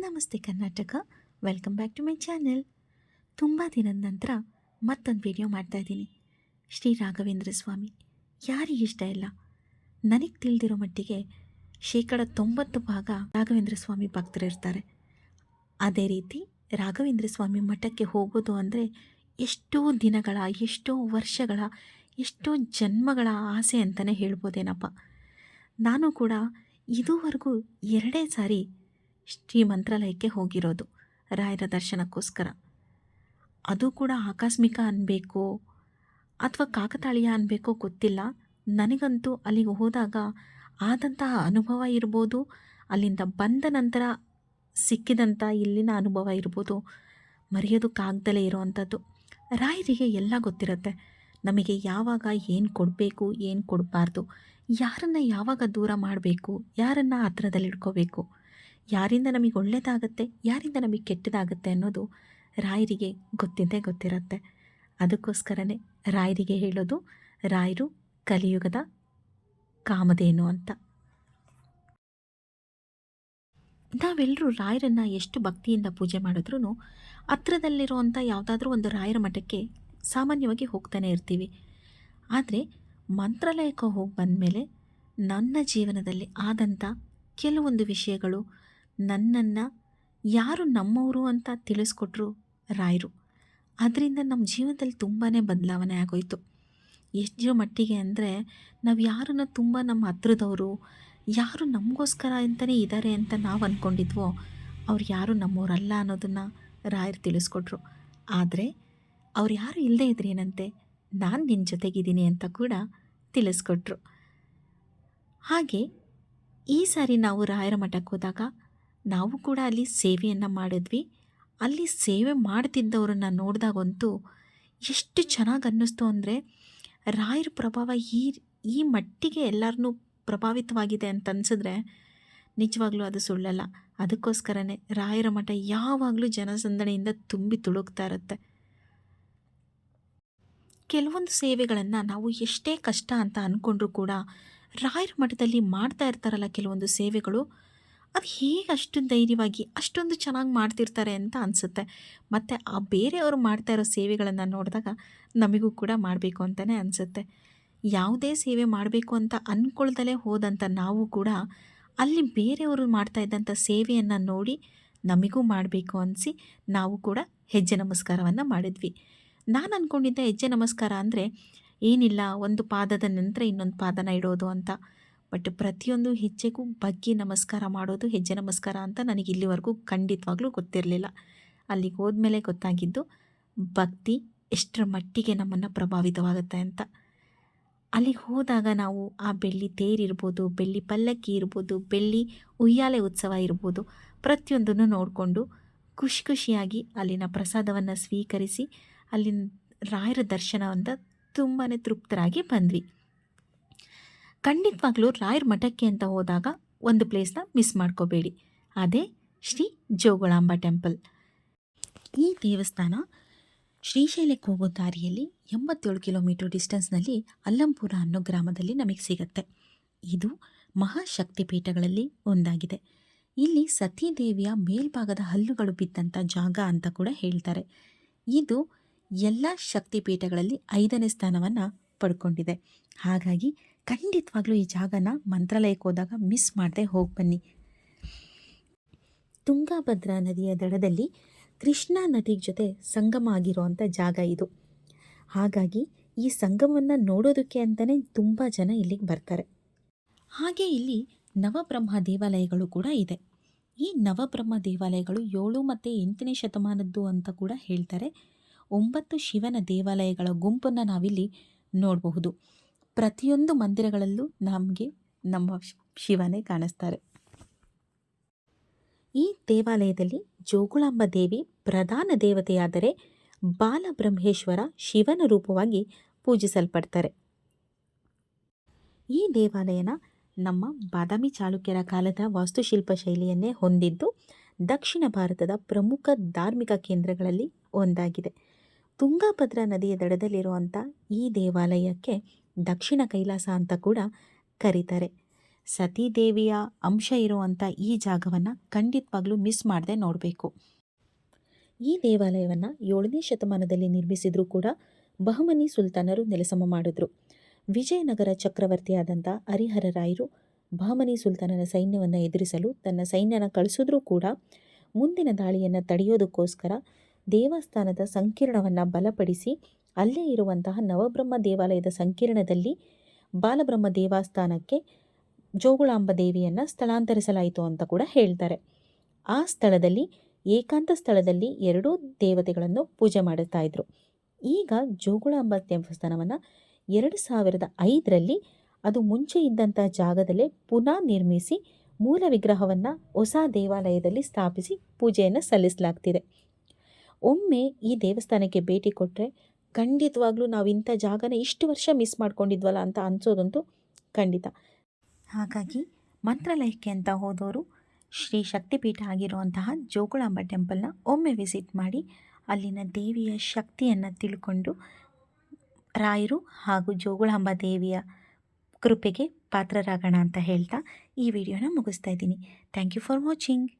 ನಮಸ್ತೆ Karnataka. Welcome back to my channel ತುಂಬ ದಿನದ ನಂತರ ಮತ್ತೊಂದು ವಿಡಿಯೋ ಮಾಡ್ತಾ ಇದ್ದೀನಿ. ಶ್ರೀ ರಾಘವೇಂದ್ರ ಸ್ವಾಮಿ. ಯಾರಿಗೆ ಇಷ್ಟ ಇಲ್ಲ? ನನಗೆ ತಿಳಿದಿರೋ ಮಟ್ಟಿಗೆ ಶೇಕಡ ತೊಂಬತ್ತು ಭಾಗ ರಾಘವೇಂದ್ರ ಸ್ವಾಮಿ ಭಕ್ತರಿರ್ತಾರೆ ಅದೇ ರೀತಿ ರಾಘವೇಂದ್ರ ಸ್ವಾಮಿ ಮಠಕ್ಕೆ ಹೋಗೋದು ಅಂದರೆ ಎಷ್ಟೋ ದಿನಗಳ, ಎಷ್ಟೋ ವರ್ಷಗಳ, ಎಷ್ಟೋ ಜನ್ಮಗಳ ಆಸೆ ಅಂತಲೇ ಹೇಳ್ಬೋದೇನಪ್ಪ. ನಾನು ಕೂಡ ಇದುವರೆಗೂ ಎರಡೇ ಸಾರಿ ಶ್ರೀ ಮಂತ್ರಾಲಯಕ್ಕೆ ಹೋಗಿರೋದು, ರಾಯರ ದರ್ಶನಕ್ಕೋಸ್ಕರ. ಅದು ಕೂಡ ಆಕಸ್ಮಿಕ ಅನ್ಬೇಕೋ, ಅಥವಾ ಕಾಕತಾಳೀಯ ಅನ್ಬೇಕೋ ಗೊತ್ತಿಲ್ಲ. ನನಗಂತೂ ಅಲ್ಲಿಗೆ ಹೋದಾಗ ಆದಂತಹ ಅನುಭವ ಇರ್ಬೋದು, ಅಲ್ಲಿಂದ ಬಂದ ನಂತರ ಸಿಕ್ಕಿದಂಥ ಇಲ್ಲಿನ ಅನುಭವ ಇರ್ಬೋದು ಮರೆಯೋದಕ್ಕಾಗ್ದಲೇ ಇರೋವಂಥದ್ದು. ರಾಯರಿಗೆ ಎಲ್ಲ ಗೊತ್ತಿರುತ್ತೆ. ನಮಗೆ ಯಾವಾಗ ಏನು ಕೊಡಬೇಕು, ಏನು ಕೊಡಬಾರ್ದು, ಯಾರನ್ನು ಯಾವಾಗ ದೂರ ಮಾಡಬೇಕು, ಯಾರನ್ನು ಹತ್ರದಲ್ಲಿ ಇಟ್ಕೋಬೇಕು ಯಾರಿಂದ ನಮಗೆ ಒಳ್ಳೆಯದಾಗತ್ತೆ ಯಾರಿಂದ ನಮಗೆ ಕೆಟ್ಟದಾಗುತ್ತೆ ಅನ್ನೋದು ರಾಯರಿಗೆ ಗೊತ್ತಿದ್ದೇ ಗೊತ್ತಿರುತ್ತೆ. ಅದಕ್ಕೋಸ್ಕರನೇ ರಾಯರಿಗೆ ಹೇಳೋದು, ರಾಯರು ಕಲಿಯುಗದ ಕಾಮಧೇನು ಅಂತ. ನಾವೆಲ್ಲರೂ ರಾಯರನ್ನು ಎಷ್ಟು ಭಕ್ತಿಯಿಂದ ಪೂಜೆ ಮಾಡಿದ್ರೂ ಹತ್ರದಲ್ಲಿರುವಂಥ ಯಾವುದಾದ್ರೂ ಒಂದು ರಾಯರ ಮಠಕ್ಕೆ ಸಾಮಾನ್ಯವಾಗಿ ಹೋಗ್ತಾನೆ ಇರ್ತೀವಿ. ಆದರೆ ಮಂತ್ರಾಲಯಕ್ಕೆ ಹೋಗಿ ಬಂದಮೇಲೆ ನನ್ನ ಜೀವನದಲ್ಲಿ ಆದಂಥ ಕೆಲವೊಂದು ವಿಷಯಗಳು ನನ್ನನ್ನು ಯಾರು ನಮ್ಮವರು ಅಂತ ತಿಳಿಸ್ಕೊಟ್ರು ರಾಯರು. ಅದರಿಂದ ನಮ್ಮ ಜೀವನದಲ್ಲಿ ತುಂಬಾ ಬದಲಾವಣೆ ಆಗೋಯ್ತು. ಎಷ್ಟು ಮಟ್ಟಿಗೆ ಅಂದರೆ ನಾವು ಯಾರನ್ನ ತುಂಬ ನಮ್ಮ ಹತ್ರದವರು, ಯಾರು ನಮಗೋಸ್ಕರ ಅಂತಲೇ ಇದ್ದಾರೆ ಅಂತ ನಾವು ಅಂದ್ಕೊಂಡಿದ್ವೋ ಅವ್ರು ಯಾರು ನಮ್ಮವರಲ್ಲ ಅನ್ನೋದನ್ನು ರಾಯರು ತಿಳಿಸ್ಕೊಟ್ರು. ಆದರೆ ಅವ್ರು ಯಾರು ಇಲ್ಲದೇ ಇದ್ರೇನಂತೆ ನಾನು ನಿನ್ನ ಜೊತೆಗಿದ್ದೀನಿ ಅಂತ ಕೂಡ ತಿಳಿಸ್ಕೊಟ್ರು. ಹಾಗೆ ಈ ಸಾರಿ ನಾವು ರಾಯರ ಮಠಕ್ಕೆ ಹೋದಾಗ ನಾವು ಕೂಡ ಅಲ್ಲಿ ಸೇವೆಯನ್ನು ಮಾಡಿದ್ವಿ. ಅಲ್ಲಿ ಸೇವೆ ಮಾಡ್ತಿದ್ದವ್ರನ್ನ ನೋಡಿದಾಗಂತೂ ಎಷ್ಟು ಚೆನ್ನಾಗಿ ಅನ್ನಿಸ್ತು ಅಂದರೆ ರಾಯರ ಪ್ರಭಾವ ಈ ಈ ಮಟ್ಟಿಗೆ ಎಲ್ಲರನ್ನೂ ಪ್ರಭಾವಿತವಾಗಿದೆ ಅಂತ ಅನ್ಸಿದ್ರೆ ನಿಜವಾಗ್ಲೂ ಅದು ಸುಳ್ಳಲ್ಲ. ಅದಕ್ಕೋಸ್ಕರನೇ ರಾಯರ ಮಠ ಯಾವಾಗಲೂ ಜನಸಂದಣಿಯಿಂದ ತುಂಬಿ ತುಳುಕ್ತಾ ಇರುತ್ತೆ. ಕೆಲವೊಂದು ಸೇವೆಗಳನ್ನು ನಾವು ಎಷ್ಟೇ ಕಷ್ಟ ಅಂತ ಅಂದ್ಕೊಂಡ್ರೂ ಕೂಡ ರಾಯರ ಮಠದಲ್ಲಿ ಮಾಡ್ತಾ ಇರ್ತಾರಲ್ಲ ಕೆಲವೊಂದು ಸೇವೆಗಳು ಅದು ಹೇಗೆ ಅಷ್ಟು ಧೈರ್ಯವಾಗಿ ಅಷ್ಟೊಂದು ಚೆನ್ನಾಗಿ ಮಾಡ್ತಿರ್ತಾರೆ ಅಂತ ಅನಿಸುತ್ತೆ. ಮತ್ತು ಆ ಬೇರೆಯವರು ಮಾಡ್ತಾ ಇರೋ ಸೇವೆಗಳನ್ನು ನೋಡಿದಾಗ ನಮಗೂ ಕೂಡ ಮಾಡಬೇಕು ಅಂತಲೇ ಅನಿಸುತ್ತೆ. ಯಾವುದೇ ಸೇವೆ ಮಾಡಬೇಕು ಅಂತ ಅಂದ್ಕೊಳ್ದಲೇ ಹೋದಂಥ ನಾವು ಕೂಡ ಅಲ್ಲಿ ಬೇರೆಯವರು ಮಾಡ್ತಾ ಇದ್ದಂಥ ಸೇವೆಯನ್ನು ನೋಡಿ ನಮಗೂ ಮಾಡಬೇಕು ಅನಿಸಿ ನಾವು ಕೂಡ ಹೆಜ್ಜೆ ನಮಸ್ಕಾರವನ್ನು ಮಾಡಿದ್ವಿ. ನಾನು ಅಂದ್ಕೊಂಡಿದ್ದೆ ಹೆಜ್ಜೆ ನಮಸ್ಕಾರ ಅಂದರೆ ಏನಿಲ್ಲ, ಒಂದು ಪಾದದ ನಂತರ ಇನ್ನೊಂದು ಪಾದನ ಇಡೋದು ಅಂತ. ಬಟ್ ಪ್ರತಿಯೊಂದು ಹೆಜ್ಜೆಗೂ ಬಗ್ಗಿ ನಮಸ್ಕಾರ ಮಾಡೋದು, ಹೆಜ್ಜೆ ನಮಸ್ಕಾರ ಅಂತ ನನಗೆ ಇಲ್ಲಿವರೆಗೂ ಖಂಡಿತವಾಗ್ಲೂ ಗೊತ್ತಿರಲಿಲ್ಲ. ಅಲ್ಲಿಗೆ ಹೋದ್ಮೇಲೆ ಗೊತ್ತಾಗಿದ್ದು, ಭಕ್ತಿ ಎಷ್ಟರ ಮಟ್ಟಿಗೆ ನಮ್ಮನ್ನು ಪ್ರಭಾವಿತವಾಗುತ್ತೆ ಅಂತ. ಅಲ್ಲಿಗೆ ಹೋದಾಗ ನಾವು ಆ ಬೆಳ್ಳಿ ತೇರಿರ್ಬೋದು ಬೆಳ್ಳಿ ಪಲ್ಲಕ್ಕಿ ಇರ್ಬೋದು, ಬೆಳ್ಳಿ ಉಯ್ಯಾಲೆ ಉತ್ಸವ ಇರ್ಬೋದು, ಪ್ರತಿಯೊಂದನ್ನು ನೋಡಿಕೊಂಡು ಖುಷಿ ಖುಷಿಯಾಗಿ ಅಲ್ಲಿನ ಪ್ರಸಾದವನ್ನು ಸ್ವೀಕರಿಸಿ, ಅಲ್ಲಿನ ರಾಯರ ದರ್ಶನವನ್ನು ತುಂಬಾ ತೃಪ್ತರಾಗಿ ಬಂದ್ವಿ. ಖಂಡಿತವಾಗ್ಲೂ ರಾಯರ ಮಠಕ್ಕೆ ಅಂತ ಹೋದಾಗ ಒಂದು ಪ್ಲೇಸ್ನ ಮಿಸ್ ಮಾಡ್ಕೋಬೇಡಿ. ಅದೇ ಶ್ರೀ ಜೋಗುಳಾಂಬ ಟೆಂಪಲ್ ಈ ದೇವಸ್ಥಾನ ಶ್ರೀಶೈಲಕ್ಕೆ ಹೋಗೋ ದಾರಿಯಲ್ಲಿ ಎಂಬತ್ತೇಳು ಕಿಲೋಮೀಟರ್ ಡಿಸ್ಟೆನ್ಸ್ನಲ್ಲಿ ಅಲ್ಲಂಪುರ ಅನ್ನೋ ಗ್ರಾಮದಲ್ಲಿ ನಮಗೆ ಸಿಗುತ್ತೆ. ಇದು ಮಹಾಶಕ್ತಿ ಪೀಠಗಳಲ್ಲಿ ಒಂದಾಗಿದೆ. ಇಲ್ಲಿ ಸತೀದೇವಿಯ ಮೇಲ್ಭಾಗದ ಹಲ್ಲುಗಳು ಬಿದ್ದಂಥ ಜಾಗ ಅಂತ ಕೂಡ ಹೇಳ್ತಾರೆ. ಇದು ಎಲ್ಲ ಶಕ್ತಿ ಪೀಠಗಳಲ್ಲಿ ಐದನೇ ಸ್ಥಾನವನ್ನು ಪಡ್ಕೊಂಡಿದೆ. ಹಾಗಾಗಿ ಖಂಡಿತವಾಗ್ಲೂ ಈ ಜಾಗನ ಮಂತ್ರಾಲಯಕ್ಕೆ ಹೋದಾಗ ಮಿಸ್ ಮಾಡದೆ ಹೋಗಿ ಬನ್ನಿ. ತುಂಗಾಭದ್ರಾ ನದಿಯ ದಡದಲ್ಲಿ ಕೃಷ್ಣಾ ನದಿ ಜೊತೆ ಸಂಗಮ ಆಗಿರುವಂಥ ಜಾಗ ಇದು. ಹಾಗಾಗಿ ಈ ಸಂಗಮವನ್ನು ನೋಡೋದಕ್ಕೆ ಅಂತಲೇ ತುಂಬ ಜನ ಇಲ್ಲಿಗೆ ಬರ್ತಾರೆ. ಹಾಗೆ ಇಲ್ಲಿ ನವಬ್ರಹ್ಮ ದೇವಾಲಯಗಳು ಕೂಡ ಇದೆ. ಈ ನವಬ್ರಹ್ಮ ದೇವಾಲಯಗಳು ಏಳು ಮತ್ತು ಎಂಟನೇ ಶತಮಾನದ್ದು ಅಂತ ಕೂಡ ಹೇಳ್ತಾರೆ. ಒಂಬತ್ತು ಶಿವನ ದೇವಾಲಯಗಳ ಗುಂಪನ್ನು ನಾವಿಲ್ಲಿ ನೋಡಬಹುದು. ಪ್ರತಿಯೊಂದು ಮಂದಿರಗಳಲ್ಲೂ ನಮಗೆ ನಮ್ಮ ಶಿವನೇ ಕಾಣಿಸ್ತಾರೆ. ಈ ದೇವಾಲಯದಲ್ಲಿ ಜೋಗುಳಾಂಬ ದೇವಿ ಪ್ರಧಾನ ದೇವತೆಯಾದರೆ ಬಾಲಬ್ರಹ್ಮೇಶ್ವರ ಶಿವನ ರೂಪವಾಗಿ ಪೂಜಿಸಲ್ಪಡ್ತಾರೆ. ಈ ದೇವಾಲಯನ ನಮ್ಮ ಬಾದಾಮಿ ಚಾಲುಕ್ಯರ ಕಾಲದ ವಾಸ್ತುಶಿಲ್ಪ ಶೈಲಿಯನ್ನೇ ಹೊಂದಿದ್ದು ದಕ್ಷಿಣ ಭಾರತದ ಪ್ರಮುಖ ಧಾರ್ಮಿಕ ಕೇಂದ್ರಗಳಲ್ಲಿ ಒಂದಾಗಿದೆ. ತುಂಗಾಭದ್ರಾ ನದಿಯ ದಡದಲ್ಲಿರುವಂಥ ಈ ದೇವಾಲಯಕ್ಕೆ ದಕ್ಷಿಣ ಕೈಲಾಸ ಅಂತ ಕೂಡ ಕರೀತಾರೆ. ಸತೀದೇವಿಯ ಅಂಶ ಇರುವಂಥ ಈ ಜಾಗವನ್ನು ಖಂಡಿತವಾಗ್ಲೂ ಮಿಸ್ ಮಾಡದೆ ನೋಡಬೇಕು. ಈ ದೇವಾಲಯವನ್ನು ಏಳನೇ ಶತಮಾನದಲ್ಲಿ ನಿರ್ಮಿಸಿದರೂ ಕೂಡ ಬಹಮನಿ ಸುಲ್ತಾನರು ನೆಲಸಮ ಮಾಡಿದ್ರು. ವಿಜಯನಗರ ಚಕ್ರವರ್ತಿಯಾದಂಥ ಹರಿಹರರಾಯರು ಬಹಮನಿ ಸುಲ್ತಾನನ ಸೈನ್ಯವನ್ನು ಎದುರಿಸಲು ತನ್ನ ಸೈನ್ಯನ ಕಳಿಸಿದ್ರೂ ಕೂಡ ಮುಂದಿನ ದಾಳಿಯನ್ನು ತಡೆಯೋದಕ್ಕೋಸ್ಕರ ದೇವಸ್ಥಾನದ ಸಂಕೀರ್ಣವನ್ನು ಬಲಪಡಿಸಿ ಅಲ್ಲೇ ಇರುವಂತಹ ನವಬ್ರಹ್ಮ ದೇವಾಲಯದ ಸಂಕೀರ್ಣದಲ್ಲಿ ಬಾಲಬ್ರಹ್ಮ ದೇವಸ್ಥಾನಕ್ಕೆ ಜೋಗುಳಾಂಬ ದೇವಿಯನ್ನು ಸ್ಥಳಾಂತರಿಸಲಾಯಿತು ಅಂತ ಕೂಡ ಹೇಳ್ತಾರೆ. ಆ ಸ್ಥಳದಲ್ಲಿ, ಏಕಾಂತ ಸ್ಥಳದಲ್ಲಿ ಎರಡೂ ದೇವತೆಗಳನ್ನು ಪೂಜೆ ಮಾಡುತ್ತಾ ಇದ್ರು. ಈಗ ಜೋಗುಳಾಂಬ ದೇವಸ್ಥಾನವನ್ನು ಎರಡು ಸಾವಿರದ ಐದರಲ್ಲಿ ಅದು ಮುಂಚೆ ಇದ್ದಂಥ ಜಾಗದಲ್ಲೇ ಪುನಃ ನಿರ್ಮಿಸಿ ಮೂಲ ವಿಗ್ರಹವನ್ನು ಹೊಸ ದೇವಾಲಯದಲ್ಲಿ ಸ್ಥಾಪಿಸಿ ಪೂಜೆಯನ್ನು ಸಲ್ಲಿಸಲಾಗ್ತಿದೆ. ಒಮ್ಮೆ ಈ ದೇವಸ್ಥಾನಕ್ಕೆ ಭೇಟಿ ಕೊಟ್ಟರೆ ಖಂಡಿತವಾಗ್ಲೂ ನಾವು ಇಂಥ ಜಾಗನ ಇಷ್ಟು ವರ್ಷ ಮಿಸ್ ಮಾಡ್ಕೊಂಡಿದ್ವಲ್ಲ ಅಂತ ಅನಿಸೋದಂತೂ ಖಂಡಿತ. ಹಾಗಾಗಿ ಮಂತ್ರಾಲಯಕ್ಕೆ ಅಂತ ಹೋದವರು ಶ್ರೀ ಶಕ್ತಿಪೀಠ ಆಗಿರುವಂತಹ ಜೋಗುಳಾಂಬ ಟೆಂಪಲ್ನ ಒಮ್ಮೆ ವಿಸಿಟ್ ಮಾಡಿ ಅಲ್ಲಿನ ದೇವಿಯ ಶಕ್ತಿಯನ್ನು ತಿಳ್ಕೊಂಡು ರಾಯರು ಹಾಗೂ ಜೋಗುಳಾಂಬ ದೇವಿಯ ಕೃಪೆಗೆ ಪಾತ್ರರಾಗೋಣ ಅಂತ ಹೇಳ್ತಾ ಈ ವಿಡಿಯೋನ ಮುಗಿಸ್ತಾ ಇದ್ದೀನಿ. Thank you for watching